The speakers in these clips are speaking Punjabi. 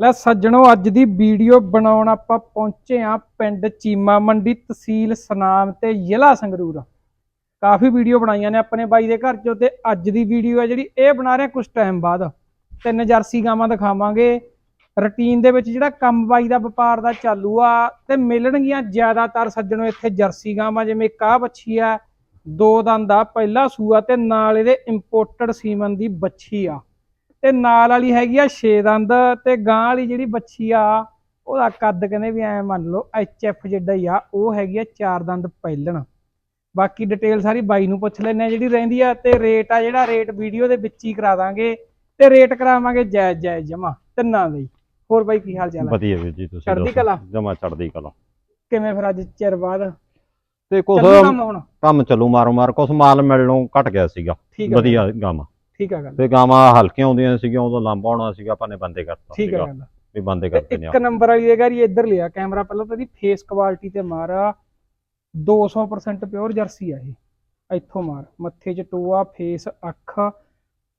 ਲੈ ਸੱਜਣੋ, ਅੱਜ ਦੀ ਵੀਡੀਓ ਬਣਾਉਣ ਆਪਾਂ ਪਹੁੰਚੇ ਆ ਪਿੰਡ ਚੀਮਾ ਮੰਡੀ ਤਹਿਸੀਲ ਸਨਾਮ ਤੇ ਜ਼ਿਲ੍ਹਾ ਸੰਗਰੂਰ। ਕਾਫੀ ਵੀਡੀਓ ਬਣਾਈਆਂ ਨੇ ਆਪਣੇ ਬਾਈ ਦੇ ਘਰ ਚੋਂ ਤੇ ਅੱਜ ਦੀ ਵੀਡੀਓ ਹੈ ਜਿਹੜੀ ਇਹ ਬਣਾ ਰਹੇ ਕੁਝ ਟਾਈਮ ਬਾਅਦ। ਤਿੰਨ ਜਰਸੀ ਗਾਵਾਂ ਦਿਖਾਵਾਂਗੇ। ਰੁਟੀਨ ਦੇ ਵਿੱਚ ਜਿਹੜਾ ਕੰਮ ਬਾਈ ਦਾ ਵਪਾਰ ਦਾ ਚਾਲੂ ਆ ਤੇ ਮਿਲਣਗੀਆਂ ਜ਼ਿਆਦਾਤਰ ਸੱਜਣੋ ਇੱਥੇ ਜਰਸੀ ਗਾਵਾਂ, ਜਿਵੇਂ ਕਾਹ ਬੱਛੀ ਆ, ਦੋ ਦੰਦ ਆ, ਪਹਿਲਾ ਸੂਆ ਤੇ ਨਾਲ ਇਹਦੇ ਇੰਪੋਰਟਡ ਸੀਮਨ ਦੀ ਬੱਛੀ ਆ। ਤੇ ਨਾਲ ਵਾਲੀ ਹੈਗੀ ਆ 6 ਦੰਦ ਤੇ ਗਾਂ ਵਾਲੀ ਜਿਹੜੀ ਬੱਚੀ ਆ ਉਹਦਾ ਕੱਦ ਕਹਿੰਦੇ ਵੀ ਐ ਮੰਨ ਲਓ ਐਚ ਐਫ ਜਿੱਡਾ ਹੀ ਆ ਉਹ ਹੈਗੀ ਆ 4 ਦੰਦ ਪਹਿਲਣ। ਬਾਕੀ ਡਿਟੇਲ ਸਾਰੀ ਬਾਈ ਨੂੰ ਪੁੱਛ ਲੈਣੇ ਆ ਜਿਹੜੀ ਰਹਿੰਦੀ ਆ ਤੇ ਰੇਟ ਆ ਜਿਹੜਾ ਰੇਟ ਵੀਡੀਓ ਦੇ ਵਿੱਚ ਹੀ ਕਰਾ ਦਾਂਗੇ ਤੇ ਰੇਟ ਕਰਾਵਾਂਗੇ ਜਾਇਜ਼ ਜਾਇਜ਼ ਜਮਾ ਤਿੰਨਾਂ ਦੇ ਹੀ। ਹੋਰ ਬਾਈ ਕੀ ਹਾਲ ਚਾਲ ਆ? ਵਧੀਆ ਵੀਰ ਜੀ ਤੁਸੀਂ ਚੜ੍ਹਦੀ ਕਲਾ? ਜਮਾ ਚੜਦੀ ਕਲਾ। ਕਿਵੇਂ ਫਿਰ ਅੱਜ ਚਿਰ ਬਾਅਦ? ਤੇ ਚੱਲੂ ਕੰਮ ਚੱਲੂ ਮਾਰੋ ਮਾਰ ਕੁਛ ਮਾਲ ਮਿਲਣੋਂ ਘਟ ਗਿਆ ਸੀਗਾ। ਵਧੀਆ ਗਾਵਾਂ ਠੀਕ ਆ ਗੱਲ। ਤੇ ਗਾਵਾਂ ਹਲਕੀਆਂ ਆਉਂਦੀਆਂ ਸੀਗੀਆਂ ਉਦੋਂ ਲੰਬਾ ਹੋਣਾ ਸੀਗਾ ਆਪਾਂ ਨੇ ਬੰਦੇ ਕਰਤਾ ਠੀਕ ਆ ਗੱਲ। ਵੀ ਬੰਦੇ ਤੇ ਕਰਤੇ ਨੇ ਇੱਕ ਨੰਬਰ ਵਾਲੀ ਦੇ ਘਰ ਹੀ ਇੱਧਰ ਲਿਆ ਕੈਮਰਾ ਪਹਿਲਾਂ ਤਾਂ ਇਹਦੀ ਫੇਸ ਕੁਆਲਿਟੀ ਤੇ ਮਾਰ 200% ਪਿਓਰ ਜਰਸੀ ਆ ਇਹ। ਇੱਥੋਂ ਮਾਰ ਮੱਥੇ 'ਚ ਟੋਆ ਫੇਸ ਅੱਖ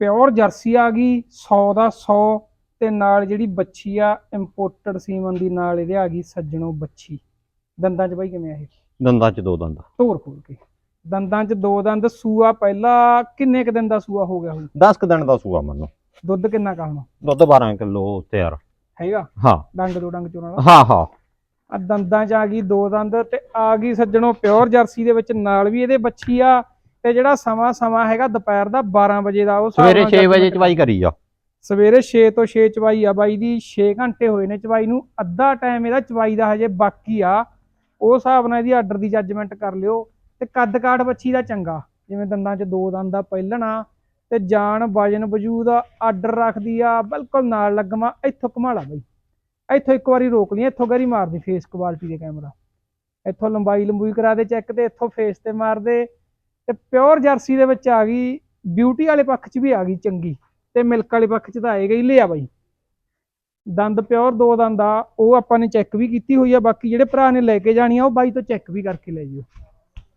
ਪਿਓਰ ਜਰਸੀ ਆ ਗਈ 100 ਦਾ 100 ਤੇ ਨਾਲ ਜਿਹੜੀ ਬੱਚੀ ਆ ਇੰਪੋਰਟਡ ਸੀਮਨ ਦੀ ਨਾਲ ਇਹਦੇ ਆ ਗਈ ਸੱਜਣੋ ਬੱਚੀ। ਦੰਦਾਂ 'ਚ ਬਾਈ ਕਿਵੇਂ ਆ ਇਹ? ਦੰਦਾਂ ਚ ਦੋ ਦੰਦ ਧੋਰ ਖੋਲ ਕੇ। ਦੰਦਾਂ 'ਚ ਦੋ ਦੰਦ ਸੂਆ ਪਹਿਲਾ ਕਿੰਨੇ ਕ ਦਿਨ ਦਾ ਸੂਆ ਹੋ ਗਿਆ ਹੁਣ? 10 ਕ ਦਿਨ ਦਾ ਸੂਆ ਮੰਨੋ। ਦੁੱਧ ਕਿੰਨਾ ਕਾ ਹੁਣ? ਦੁੱਧ 12 ਕਿਲੋ ਤਿਆਰ। ਹੈਗਾ? ਹਾਂ। ਡੰਗ ਦੋ ਡੰਗ ਚੋਣਾ ਦਾ ਹਾਂ ਹਾਂ। ਆ ਦੰਦਾਂ 'ਚ ਆ ਗਈ ਦੋ ਦੰਦ ਤੇ ਆ ਗਈ ਸੱਜਣੋ ਪਿਓਰ ਜਰਸੀ ਦੇ ਵਿੱਚ ਨਾਲ ਵੀ ਇਹਦੇ ਬੱਚੀ ਆ ਤੇ ਜਿਹੜਾ ਸਮਾਂ ਸਮਾਂ ਹੈਗਾ ਦੁਪਹਿਰ ਦਾ 12 ਵਜੇ ਦਾ ਉਹ ਸਵੇਰੇ ਨਾਲ 6 ਵਜੇ ਚਵਾਈ ਕਰੀ ਆ। ਸਵੇਰੇ 6 ਤੋਂ 6 ਚਵਾਈ ਆ ਬਾਈ ਦੀ 6 ਘੰਟੇ ਹੋਏ ਨੇ ਚਵਾਈ ਨੂੰ ਅੱਧਾ ਟਾਈਮ ਇਹਦਾ ਚਵਾਈ ਦਾ ਹਜੇ ਬਾਕੀ ਆ। ਉਹ ਹਿਸਾਬ ਨਾਲ ਇਹਦੀ ਆਰਡਰ ਦੀ ਜੱਜਮੈਂਟ ਕਰ ਲਿਓ। ਤੇ ਕੱਦ ਕਾਠ ਬੱਚੀ ਦਾ ਚੰਗਾ। ਜਿਵੇਂ ਦੰਦਾਂ 'ਚ ਦੋ ਦੰਦ ਆ, ਪਹਿਲਣਾ, ਤੇ ਜਾਨ ਵਜਨ ਵਜੂਦ ਆਰਡਰ ਰੱਖਦੀ ਆ, ਬਿਲਕੁਲ ਨਾਲ ਲੱਗਮਾ, ਇੱਥੋਂ ਘਮਾਲਾ ਬਈ। ਇੱਥੋਂ ਇੱਕ ਵਾਰੀ ਰੋਕ ਲਈ, ਇੱਥੋਂ ਗਰੀ ਮਾਰਦੀ ਫੇਸ ਕੁਆਲਿਟੀ ਦੇ ਕੈਮਰਾ ਇੱਥੋਂ ਲੰਬਾਈ ਲੰਬੂਈ ਕਰਾ ਦੇ ਚੈੱਕ ਤੇ, ਇੱਥੋਂ ਫੇਸ ਤੇ ਮਾਰਦੇ। ਤੇ ਪਿਓਰ ਜਰਸੀ ਦੇ ਵਿੱਚ ਆ ਗਈ ਬਿਊਟੀ ਵਾਲੇ ਪੱਖ 'ਚ ਵੀ ਆ ਗਈ ਚੰਗੀ, ਤੇ ਮਿਲਕ ਵਾਲੇ ਪੱਖ 'ਚ ਤਾਂ ਆਏਗਾ ਹੀ ਲਿਆ ਬਾਈ। ਦੰਦ ਪਿਓਰ ਦੋ ਦੰਦ ਆ, ਉਹ ਆਪਾਂ ਨੇ ਚੈੱਕ ਵੀ ਕੀਤੀ ਹੋਈ ਆ, ਬਾਕੀ ਜਿਹੜੇ ਭਰਾ ਨੇ ਲੈ ਕੇ ਜਾਣੀ ਆ, ਉਹ ਬਾਈ ਤੋਂ ਚੈੱਕ ਵੀ ਕਰਕੇ ਲੈ ਜਿਓ।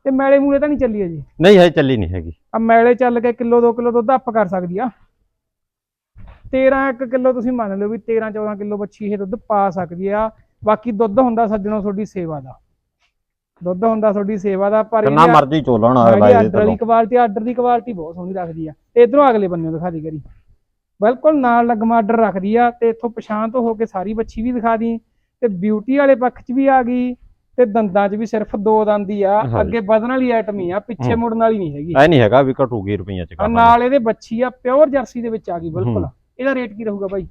ਤੇ ਮੈਲੇ ਮੂਲੇ ਤਾਂ ਨਹੀਂ ਚੱਲੀ ਅਜੇ? ਨਹੀਂ ਹੈ ਚੱਲੀ ਨਹੀਂ ਹੈਗੀ। ਆ ਮੈਲੇ ਚੱਲ ਕੇ ਕਿਲੋ 2 ਕਿਲੋ ਦੁੱਧ ਅੱਪ ਕਰ ਸਕਦੀ ਆ। 13 1 ਕਿਲੋ ਤੁਸੀਂ ਮੰਨ ਲਓ ਵੀ 13 14 ਕਿਲੋ ਬੱਚੀ ਇਹ ਦੁੱਧ ਪਾ ਸਕਦੀ ਆ। ਬਾਕੀ ਦੁੱਧ ਹੁੰਦਾ ਸੱਜਣੋ ਤੁਹਾਡੀ ਸੇਵਾ ਦਾ। ਦੁੱਧ ਹੁੰਦਾ ਤੁਹਾਡੀ ਸੇਵਾ ਦਾ ਪਰ ਕਿੰਨਾ ਮਰਜ਼ੀ ਚੋਲਣ ਇਹਦੇ ਆਰਡਰ ਵਾਲੀ ਤੋਂ ਕੁਆਲਿਟੀ ਆਰਡਰ ਦੀ ਕੁਆਲਿਟੀ ਬਹੁਤ ਸੋਹਣੀ ਰੱਖਦੀ ਆ। ਇਧਰੋਂ ਅਗਲੇ ਬੰਨੇ ਦਿਖਾ ਦੀ ਕਰੀ। ਬਿਲਕੁਲ ਨਾਲ ਲੱਗਮਾ ਆਰਡਰ ਰੱਖਦੀ ਆ ਤੇ ਇੱਥੋਂ ਪਛਾਣ ਤੋਂ ਹੋ ਕੇ ਸਾਰੀ ਬੱਚੀ ਵੀ ਦਿਖਾ ਦੀ। ਤੇ ਬਿਊਟੀ ਵਾਲੇ ਪੱਖ 'ਚ ਵੀ ਆ ਗਈ। ਤੇ ਦੰਦਾਂ 'ਚ ਵੀ ਸਿਰਫ ਦੋ ਦੰਦ ਹੀ ਆ। ਅੱਗੇ ਵਧਣ ਵਾਲੀ ਆਈਟਮ ਹੀ ਆ ਪਿੱਛੇ। ਮੁੜਨ ਵਾਲੀ ਨਹੀਂ ਹੈਗੀ। ਐ ਨਹੀਂ ਹੈਗਾ ਵੀ ਘਟੂਗੀ ਰੁਪਈਆ ਚ ਨਾਲ ਇਹਦੇ ਬੱਚੀ ਆ ਪਿਓਰ ਜਰਸੀ ਦੇ ਵਿੱਚ ਆ ਗਈ ਬਿਲਕੁਲ। ਇਹਦਾ ਰੇਟ ਕੀ ਰਹੂਗਾ ਬਾਈ?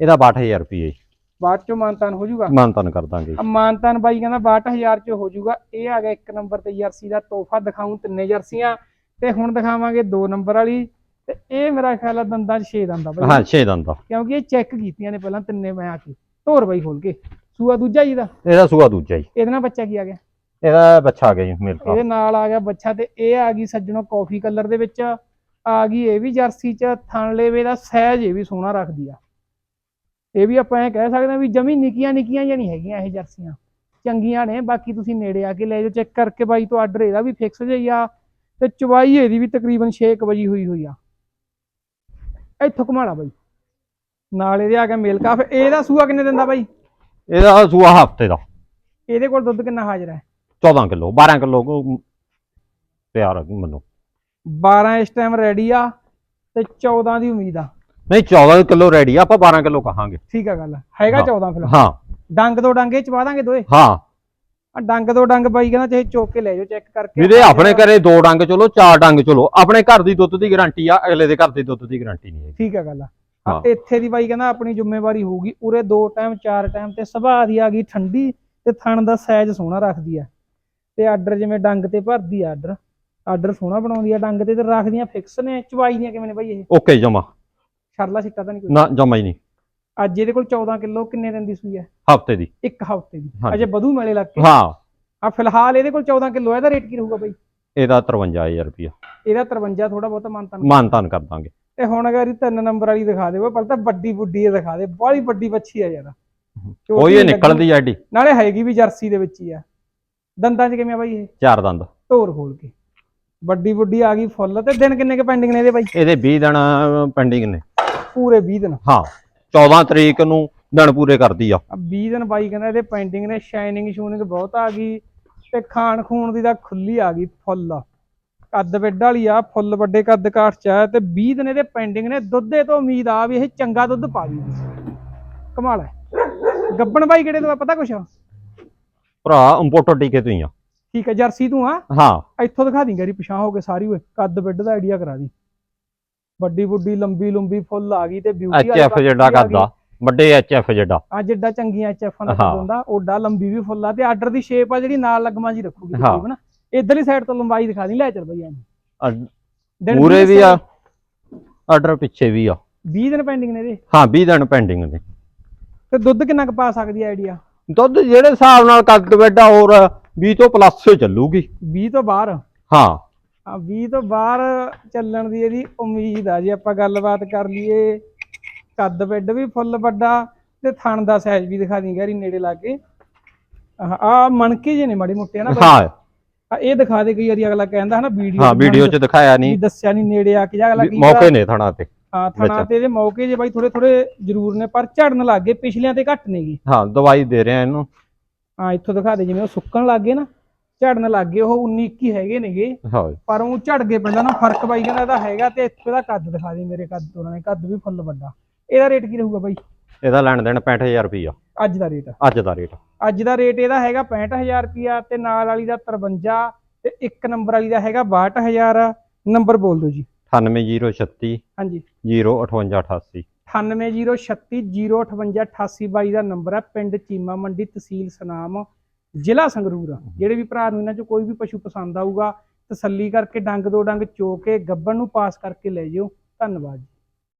ਇਹਦਾ 62000 ਰੁਪਏ ਬਾਅਦ ਚੋਂ ਮਾਨਤਾਨ ਹੋ ਜਾਊਗਾ? ਮਾਨਤਨ ਕਰ ਦਾਂਗੇ ਮਾਨਤਾਨ ਬਾਈ ਕਹਿੰਦਾ 62000 ਚ ਹੋ ਜਾਊਗਾ। ਇਹ ਆ ਗਿਆ ਇੱਕ ਨੰਬਰ ਤੇ ਜਰਸੀ ਦਾ ਤੋਹਫਾ ਦਿਖਾਉਂ ਤਿੰਨੇ ਜਰਸੀਆਂ ਤੇ ਹੁਣ ਦਿਖਾਵਾਂਗੇ ਦੋ ਨੰਬਰ ਵਾਲੀ। ਤੇ ਇਹ ਮੇਰਾ ਖਿਆਲ ਆ ਦੰਦਾਂ 'ਚ 6 ਦੰਦਾਂ ਬਾਈ। ਹਾਂ 6 ਦੰਦ ਕਿਉਂਕਿ ਇਹ ਚੈੱਕ ਕੀਤੀਆਂ ਨੇ ਪਹਿਲਾਂ ਤਿੰਨੇ ਮੈਂ ਆ ਕੇ। ਧੋਰ ਬਾਈ ਖੋਲ ਕੇ। ਸੂਆ ਦੂਜਾ ਜੀ ਦਾ? ਇਹਦਾ ਸੂਆ ਦੂਜਾ ਹੀ ਇਹਦੇ ਨਾਲ ਬੱਚਾ ਕੀ ਆ ਗਿਆ? ਇਹਦਾ ਬੱਚਾ ਆ ਗਿਆ ਜੀ ਮਿਲਕਾ ਇਹਦੇ ਨਾਲ ਆ ਗਿਆ ਬੱਚਾ ਤੇ ਇਹ ਆ ਗਈ ਸੱਜਣੋ ਕਾਫੀ ਕਲਰ ਦੇ ਵਿੱਚ। ਆ ਗਈ ਇਹ ਵੀ ਜਰਸੀ 'ਚ ਥਣ ਲੇਵੇ ਦਾ ਸਾਈਜ਼ ਇਹ ਵੀ ਸੋਹਣਾ ਰੱਖਦੀ ਆ। ਇਹ ਵੀ ਆਪਾਂ ਇਹ ਕਹਿ ਸਕਦੇ ਹਾਂ ਵੀ ਜਮੀ ਨਿੱਕੀਆਂ ਨਿੱਕੀਆਂ ਜਿਹੜੀਆਂ ਹੈਗੀਆਂ ਇਹ ਜਰਸੀਆਂ। ਚੰਗੀਆਂ ਨੇ ਬਾਕੀ ਤੁਸੀਂ ਨੇੜੇ ਆ ਕੇ ਲੈ ਜਾਓ ਚੈੱਕ ਕਰਕੇ ਬਾਈ ਤੋਂ ਆਰਡਰ ਇਹਦਾ ਵੀ ਫਿਕਸ ਹੀ ਆ। ਤੇ ਚਵਾਈ ਇਹਦੀ ਵੀ ਤਕਰੀਬਨ 6 ਵਜੇ ਹੋਈ ਹੋਈ ਆ। ਇੱਥੋਂ ਘਮਾਲਾ ਬਾਈ। ਨਾਲ ਇਹਦੇ ਆ ਗਿਆ ਮੇਲ ਕਾਫ ਇਹਦਾ ਸੂਆ ਕਿੰਨੇ ਦਿੰਦਾ ਬਾਈ? ਇਹਦਾ ਸੂਆ ਹਫ਼ਤੇ ਦਾ। ਇਹਦੇ ਕੋਲ ਦੁੱਧ ਕਿੰਨਾ ਹਾਜ਼ਰ ਹੈ? 14 ਕਿਲੋ 12 ਕਿਲੋ ਤਿਆਰ ਆ ਮੈਨੂੰ। 12 ਇਸ ਟਾਈਮ ਰੈਡੀ ਆ ਤੇ 14 ਦੀ ਉਮੀਦ ਆ। ਨਹੀਂ 14 ਕਿਲੋ ਰੈਡੀ ਆ ਆਪਾਂ 12 ਕਿਲੋ ਕਹਾਂਗੇ। ਠੀਕ ਆ ਗੱਲ ਹੈਗਾ ਹਾਂ। 14 ਫਿਲਹਾਲ ਹਾਂ। ਡੰਗ ਦੋ ਡੰਗੇ ਚਵਾ ਦਾਂਗੇ ਦੋਏ? ਹਾਂ। ਆ ਡੰਗ ਦੋ ਡੰਗ ਬਾਈ ਕਹਿੰਦਾ ਚਾਹੇ ਚੋਕ ਕੇ ਲੈ ਜਾਓ ਚੈੱਕ ਕਰਕੇ ਵੀਰੇ ਆਪਣੇ ਘਰੇ ਦੋ ਡੰਗ ਚਲੋ ਚਾਰ ਡੰਗ ਚਲੋ। ਆਪਣੇ ਘਰ ਦੀ ਦੁੱਧ ਦੀ ਗਾਰੰਟੀ ਆ ਅਗਲੇ ਦੇ ਘਰ ਦੀ ਦੁੱਧ ਦੀ ਗਾਰੰਟੀ ਨਹੀਂ ਹੈ ਠੀਕ ਆ ਗੱਲ। ਆ। ਇੱਥੇ ਦੀ ਬਾਈ ਕਹਿੰਦਾ ਆਪਣੀ ਜ਼ਿੰਮੇਵਾਰੀ ਹੋਊਗੀ ਉਰੇ ਦੋ ਟਾਈਮ ਚਾਰ ਟਾਈਮ ਤੇ ਸੁਭਾਅ ਦੀ ਆ ਗਈ ਠੰਡੀ ਤੇ ਥਣ ਦਾ ਸਾਈਜ਼ ਸੋਹਣਾ ਰੱਖਦੀ ਆ। ਤੇ ਆਰਡਰ ਜਿਵੇਂ ਡੰਗ ਤੇ ਭਰਦੀ ਆ ਆਰਡਰ ਆਰਡਰ ਸੋਹਣਾ ਬਣਾਉਂਦੀ ਆ ਡੰਗ ਤੇ ਤੇ ਰੱਖਦੀਆਂ ਫਿਕਸ ਨੇ ਚਵਾਈ ਦੀਆਂ ਕਿਵੇਂ ਨੇ ਬਾਈ ਇਹ? ਓਕੇ ਜਮਾ। ਛਰਲਾ ਸਿੱਟਾ ਤਾਂ ਨਹੀਂ ਕੋਈ? ਨਾ ਜਮਾ ਹੀ ਨਹੀਂ। ਅੱਜ ਇਹਦੇ ਕੋਲ 14 ਕਿਲੋ ਕਿੰਨੇ ਦਿਨ ਦੀ ਸੂਈ ਹੈ ਹਫ਼ਤੇ ਦੀ। ਇੱਕ ਹਫ਼ਤੇ ਦੀ। ਅਜੇ ਵਧੂ ਮੇਲੇ ਲੱਗ ਕੇ? ਹਾਂ। ਆ ਫਿਲਹਾਲ ਇਹਦੇ ਕੋਲ 14 ਕਿਲੋ ਇਹਦਾ ਰੇਟ ਕੀ ਰਹੂਗਾ ਬਾਈ? ਇਹਦਾ 53000 ਰੁਪਿਆ ਇਹਦਾ 53 ਥੋੜਾ ਬਹੁਤਾ ਮਾਨਤਾ ਮਾਨਤਾਨ ਕਰ ਦਾਂਗੇ। ਤੇ ਹੁਣ ਅਗਰ ਇਹ ਤਿੰਨ ਨੰਬਰ ਵਾਲੀ ਦਿਖਾ ਦੇਵੋ ਪਹਿਲਾਂ ਤਾਂ ਵੱਡੀ ਬੁੱਢੀ ਇਹ ਦਿਖਾ ਦੇ ਬਾਹਲੀ ਵੱਡੀ ਬੱਚੀ ਆ ਯਾਰ। ਕੋਈ ਇਹ ਨਿਕਲਦੀ ਆ ਐਡੀ ਨਾਲੇ ਹੈਗੀ ਵੀ ਜਰਸੀ ਦੇ ਵਿੱਚ ਹੀ ਆ। ਦੰਦਾਂ 'ਚ ਕਿਵੇਂ ਆ ਬਾਈ ਇਹ? ਚਾਰ ਦੰਦ। ਧੋਰ ਖੋਲ ਕੇ। ਵੱਡੀ ਬੁੱਢੀ ਆ ਗਈ ਫੁੱਲ ਤੇ ਦਿਨ ਕਿੰਨੇ ਕੇ ਪੈਂਡਿੰਗ ਨੇ ਇਹਦੇ ਬਾਈ? ਇਹਦੇ 20 ਦਿਨ ਪੈਂਡਿੰਗ ਨੇ। ਪੂਰੇ 20 ਦਿਨ। ਹਾਂ 14 ਤਰੀਕ ਨੂੰ ਦਿਨ ਪੂਰੇ ਕਰਦੀ ਆ। ਆ 20 ਦਿਨ ਬਾਈ ਕਹਿੰਦਾ ਇਹਦੇ ਪੈਂਡਿੰਗ ਨੇ ਸ਼ਾਈਨਿੰਗ ਸ਼ੂਨਿੰਗ ਬਹੁਤ ਆ ਗਈ ਤੇ ਖਾਣ ਖੂਣ ਦੀ ਤਾਂ ਖੁੱਲੀ ਆ ਗਈ ਫੁੱਲ। ਕੱਦ ਵਿੱਡ ਵਾਲੀ ਆ ਫੁੱਲ ਵੱਡੇ ਕੱਦ ਕਾਠ ਚ ਆ ਤੇ 20 ਦਿਨ ਇਹਦੇ ਪੈਂਡਿੰਗ ਨੇ। ਦੁੱਧੇ ਤੋਂ ਉਮੀਦ ਆ ਵੀ ਇਹ ਚੰਗਾ ਦੁੱਧ ਪਾ ਦੂਗੀ। ਕਮਾਲ ਹੈ। ਗੱਬਣ ਬਾਈ ਕਿਹੜੇ ਤੋਂ ਆ ਪਤਾ ਕੁਛ? ਭਰਾ ਇੰਪੋਰਟਡ ਟੀਕੇ ਤੋਂ ਹੀ ਆ। ਠੀਕ ਹੈ ਜਰਸੀ ਤੂੰ ਆ? ਹਾਂ। ਇੱਥੋਂ ਦਿਖਾ ਦੀ ਗਰੀ ਪਿਛਾਂ ਹੋ ਕੇ ਸਾਰੀ ਓਏ ਕੱਦ ਵਿੱਡ ਦਾ ਆਈਡੀਆ ਕਰਾ ਦੀ ਵੱਡੀ ਬੁੱਢੀ ਲੰਬੀ ਲੰਬੀ ਫੁੱਲ ਆ ਗਈ ਤੇ ਬਿਊਟੀ ਐਚਐਫ ਜਿਹੜਾ ਕਰਦਾ ਵੱਡੇ ਐਚਐਫ ਜਿਹੜਾ ਆ ਜਿੱਡਾ ਚੰਗੀਆਂ ਐਚਐਫ ਦਾ ਹਾਂ। ਹਾਂ। ਤਕਰੀਬਨ ਇਧਰਲੀ ਸਾਈਡ ਤੋਂ ਲੰਬਾਈ ਦਿਖਾ ਦੀ ਲੈ ਚੱਲ ਬਈ ਐਂ। ਪੂਰੇ ਵੀ ਆ ਆਰਡਰ ਪਿੱਛੇ ਵੀ ਆ। 20 ਦਿਨ ਪੈਂਡਿੰਗ ਨੇ ਇਹਦੇ? ਹਾਂ 20 ਦਿਨ ਪੈਂਡਿੰਗ ਨੇ। ਤੇ ਦੁੱਧ ਕਿੰਨਾ ਕੁ ਪਾ ਸਕਦੀ ਆਈਡੀਆ ਦੁੱਧ ਜਿਹੜੇ ਹਿਸਾਬ ਨਾਲ ਕੱਦ ਵੱਡਾ ਹੋਰ 20 ਤੋਂ ਪਲੱਸ ਚੱਲੂਗੀ। 20 ਤੋਂ ਬਾਹਰ? ਹਾਂ। ਆ 20 ਤੋਂ ਬਾਹਰ ਚੱਲਣ ਦੀ ਇਹਦੀ ਉਮੀਦ ਆ ਜੇ ਆਪਾਂ ਗੱਲਬਾਤ ਕਰ ਲਈਏ ਕੱਦ ਬੈੱਡ ਵੀ ਫੁੱਲ ਵੱਡਾ ਤੇ ਥਣ ਦਾ ਸਾਈਜ਼ ਵੀ ਦਿਖਾ ਦੀ ਗੈਰੀ ਨੇੜੇ ਲਾ ਕੇ। ਆ ਮਣਕੇ ਜੇ ਨੇ ਮਾੜੇ ਮੋਟੇ ਨਾ। ਹਾਂ। ਆਹ ਇਹ ਦਿਖਾ ਦੇ ਕਈ ਵਾਰੀ ਅਗਲਾ ਕਹਿੰਦਾ ਹਨਾ ਵੀਡੀਓ ਹਾਂ ਵੀਡੀਓ 'ਚ ਦਿਖਾਇਆ ਨਹੀਂ। ਦੱਸਿਆ ਨਹੀਂ ਨੇੜੇ ਆ ਕੇ ਜਾਂ ਅਗਲਾ ਕੀ ਮੌਕੇ ਨੇ ਥਣਾ ਤੇ ਹਾਂ ਥਣਾ ਤੇ ਇਹਦੇ ਮੌਕੇ ਜੇ ਬਾਈ ਥੋੜੇ ਥੋੜੇ ਜ਼ਰੂਰ ਨੇ ਪਰ ਝੜਨ ਲੱਗ ਗਏ ਪਿਛਲਿਆਂ ਤੇ ਘੱਟ ਨੇਗੀ। ਹਾਂ ਦਵਾਈ ਦੇ ਰਿਹਾ ਇਹਨੂੰ। ਹਾਂ ਇੱਥੋਂ ਦਿਖਾ ਦੇ ਜਿਵੇਂ ਉਹ ਸੁੱਕਣ ਲੱਗ ਗਏ ਨਾ ਝੜਨ ਲੱਗ ਗਏ ਉਹ 19 21 ਹੈਗੇ ਨੇਗੇ। ਹਾਂ। ਪਰ ਉਹ ਝੜ ਗਏ ਪਹਿਲਾਂ ਨਾ ਫ਼ਰਕ ਬਾਈ ਕਹਿੰਦਾ ਇਹਦਾ ਹੈਗਾ ਤੇ ਇੱਥੋਂ ਦਾ ਕੱਦ ਦਿਖਾ ਦੇ ਮੇਰੇ ਕੱਦ ਤੋਂ ਨੇ ਕੱਦ ਵੀ ਫੁੱਲ ਵੱਡਾ। ਇਹਦਾ ਰੇਟ ਕੀ ਰਹੂਗਾ ਬਾਈ? ਇਹਦਾ ਲੈਣ ਦੇਣ 65000 ਰੁਪਈਆ। ਅੱਜ ਦਾ ਰੇਟ। ਅੱਜ ਦਾ ਰੇਟ। ਅੱਜ ਦਾ ਰੇਟ ਇਹਦਾ ਹੈਗਾ 65000 ਰੁਪਿਆ ਤੇ ਨਾਲ ਵਾਲੀ ਦਾ 53 ਤੇ ਇੱਕ ਨੰਬਰ ਵਾਲੀ ਦਾ ਹੈਗਾ 62000 ਨੰਬਰ ਬੋਲ ਦਿਓ ਜੀ। 98036 ਹਾਂਜੀ। 05888 9806305888 ਬਾਈ ਦਾ ਨੰਬਰ ਹੈ ਪਿੰਡ ਚੀਮਾ ਮੰਡੀ ਤਹਿਸੀਲ ਸਨਾਮ ਜ਼ਿਲ੍ਹਾ ਸੰਗਰੂਰ। ਜਿਹੜੇ ਵੀ ਭਰਾ ਨੂੰ ਇਹਨਾਂ ਚੋਂ ਕੋਈ ਵੀ ਪਸ਼ੂ ਪਸੰਦ ਆਊਗਾ ਤਸੱਲੀ ਕਰਕੇ ਡੰਗ ਦੋ ਡੰਗ ਚੋ ਕੇ ਗੱਬਣ ਨੂੰ ਪਾਸ ਕਰਕੇ ਲੈ ਜਿਓ। ਧੰਨਵਾਦ